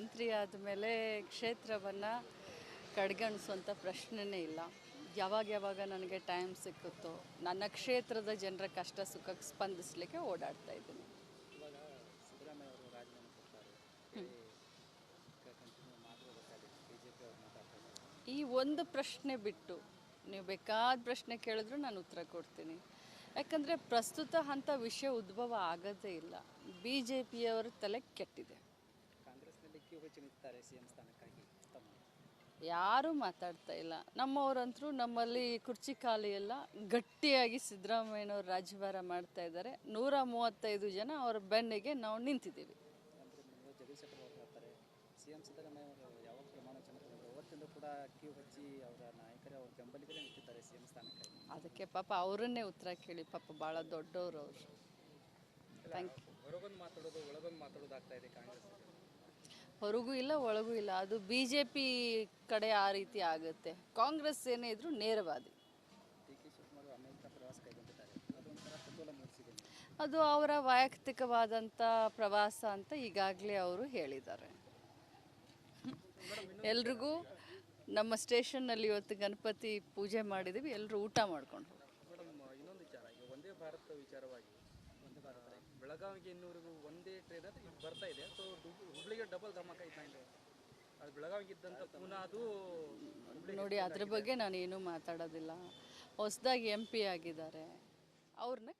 ಮಂತ್ರಿ ಆದಮೇಲೆ ಕ್ಷೇತ್ರವನ್ನು ಕಡೆಗಣಿಸುವಂಥ ಪ್ರಶ್ನೆನೇ ಇಲ್ಲ. ಯಾವಾಗ ಯಾವಾಗ ನನಗೆ ಟೈಮ್ ಸಿಕ್ಕುತ್ತೋ ನನ್ನ ಕ್ಷೇತ್ರದ ಜನರ ಕಷ್ಟ ಸುಖಕ್ಕೆ ಸ್ಪಂದಿಸಲಿಕ್ಕೆ ಓಡಾಡ್ತಾ ಇದ್ದೀನಿ. ಈ ಒಂದು ಪ್ರಶ್ನೆ ಬಿಟ್ಟು ನೀವು ಬೇಕಾದ ಪ್ರಶ್ನೆ ಕೇಳಿದ್ರು ನಾನು ಉತ್ತರ ಕೊಡ್ತೀನಿ. ಯಾಕಂದರೆ ಪ್ರಸ್ತುತ ಅಂಥ ವಿಷಯ ಉದ್ಭವ ಆಗೋದೇ ಇಲ್ಲ. ಬಿ ಜೆ ಪಿಯವರ ತಲೆ ಕೆಟ್ಟಿದೆ. ಸ್ಥಾನಕ್ಕಾಗಿ. ತಮ್ಮ. ಯಾರೂ ಮಾತಾಡ್ತಾ ಇಲ್ಲ. ನಮ್ಮವರಂತರೂ ನಮ್ಮಲ್ಲಿ ಕುರ್ಚಿ ಖಾಲಿ ಎಲ್ಲ ಗಟ್ಟಿಯಾಗಿ ಸಿದ್ದರಾಮಯ್ಯನವ್ರು ರಾಜ್ಯಭಾರ ಮಾಡ್ತಾ ಇದ್ದಾರೆ. ನೂರ ಮೂವತ್ತೈದು ಜನ ಅವರ ಬೆನ್ನಿಗೆ ನಾವು ನಿಂತಿದ್ದೀವಿ. ಅಂದರೆ ನೀವು ಜಗದೀಶ್ ಶೆಟ್ಟರ್ ಅವರು ಹೇಳ್ತಾರೆ ಸಿ ಸಿದ್ದರಾಮಯ್ಯ ಅವರು ಯಾವಾಗ ಪ್ರಮಾಣ ವಚನ ತಗೊಂಡ್ರು ಅವತ್ತಿಂದ ಕೂಡ ಕ್ಯೂ ಹಚ್ಚಿ ಅವರ ನಾಯಕರೇ ಅವ್ರ ಬೆಂಬಲಿಗರೇ ನಿಂತಿದ್ದಾರೆ ಸಿಎಂ ಸ್ಥಾನಕ್ಕಾಗಿ. ಅದಕ್ಕೆ ಪಾಪ ಅವರನ್ನೇ ಉತ್ತರ ಕೇಳಿ ಪಾಪ ಭಾಳ ದೊಡ್ಡವರು ಅವರು. ಥ್ಯಾಂಕ್ ಯು ಹೊರಗೊಂದು ಮಾತಾಡೋದು ಒಳಗೊಂದು ಮಾತಾಡೋದು ಆಗ್ತಾ ಇದೆ ಕಾಂಗ್ರೆಸ್ ಹೊರಗೂ ಇಲ್ಲ, ಒಳಗೂ ಇಲ್ಲ. ಅದು ಬಿ ಜೆ ಪಿ ಕಡೆ ಆ ರೀತಿ ಆಗುತ್ತೆ. ಕಾಂಗ್ರೆಸ್ ಏನೇ ಇದ್ರೂ ನೇರವಾದಿ. ಅದು ಅವರ ವೈಯಕ್ತಿಕವಾದಂಥ ಪ್ರವಾಸ ಅಂತ ಈಗಾಗಲೇ ಅವರು ಹೇಳಿದ್ದಾರೆ. ಎಲ್ರಿಗೂ ನಮ್ಮ ಸ್ಟೇಷನ್ನಲ್ಲಿ ಇವತ್ತು ಗಣಪತಿ ಪೂಜೆ ಮಾಡಿದ್ದೀವಿ ಎಲ್ಲರೂ ಊಟ ಮಾಡ್ಕೊಂಡು ಒಂದೇ ಭಾರತ ವಿಚಾರವಾಗಿ, ಒಂದೇ ಡಬಲ್ ಧಮಾಕ ಇದ್ದ ಇದೆ ಅದು ಬೆಳಗಾವಿಗೆ ಇದ್ದಂಥ ಪುನಃ ಅದು ನೋಡಿ ಅದ್ರ ಬಗ್ಗೆ ನಾನು ಏನೂ ಮಾತಾಡೋದಿಲ್ಲ. ಹೊಸದಾಗಿ ಎಂ ಪಿ ಆಗಿದ್ದಾರೆ. ಅವ್ರನ್ನ